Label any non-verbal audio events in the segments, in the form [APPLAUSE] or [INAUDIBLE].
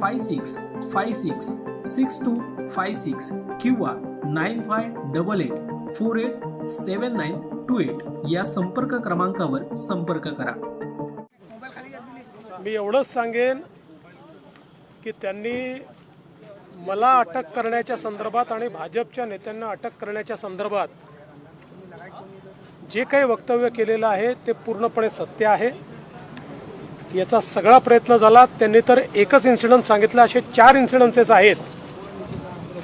five six five six six two five six किंवा nine five double eight four eight seven nine two eight या संपर्क क्रमांकावर संपर्क करा. मी एवढंच सांगेन की त्यांनी मला अटक करण्याच्या संदर्भात आणि भाजपच्या नेत्यांना अटक करण्याच्या संदर्भात जे काही वक्तव्य केलेलं आहे ते पूर्णपणे सत्य आहे. याचा सगळा प्रयत्न झाला. त्यांनी तर एकच इन्सिडन्स सांगितलं. असे चार इन्सिडन्सेस आहेत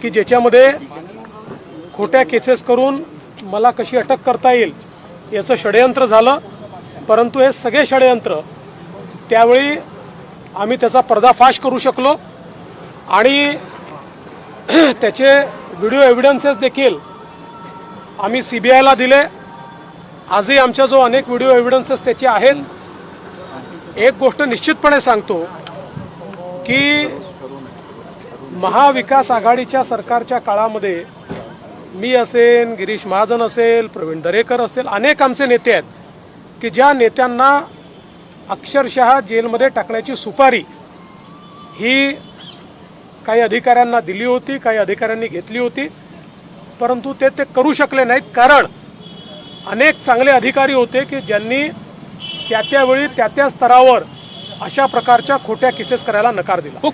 की ज्याच्यामध्ये खोट्या केसेस करून मला कशी अटक करता येईल याचं षडयंत्र झालं. परंतु हे सगळे षडयंत्र त्यावेळी आम्ही त्याचा पर्दाफाश करू शकलो. आणि [CLEARS THROAT] त्याचे व्हिडिओ एव्हिडन्सेस देखील आम्ही सी बी आयला दिले. आजही आमच्या जो अनेक व्हिडिओ एव्हिडन्सेस त्याचे आहेत एक गोष्ट निश्चितपणे सांगतो की महाविकास आघाडीच्या सरकारच्या काळामध्ये मी असेल गिरीश महाजन असेल प्रवीण दरेकर असेल अनेक आमचे नेते आहेत की ज्या नेत्यांना अक्षरशः जेलमध्ये टाकण्याची सुपारी ही काही अधिकाऱ्यांना दिली होती काही अधिकाऱ्यांनी घेतली होती परंतु ते ते करू शकले नाहीत. कारण अनेक चांगले अधिकारी होते की ज्यांनी त्या त्यावेळी त्या त्या स्तरावर अशा प्रकारच्या खोट्या केसेस करायला नकार दिला.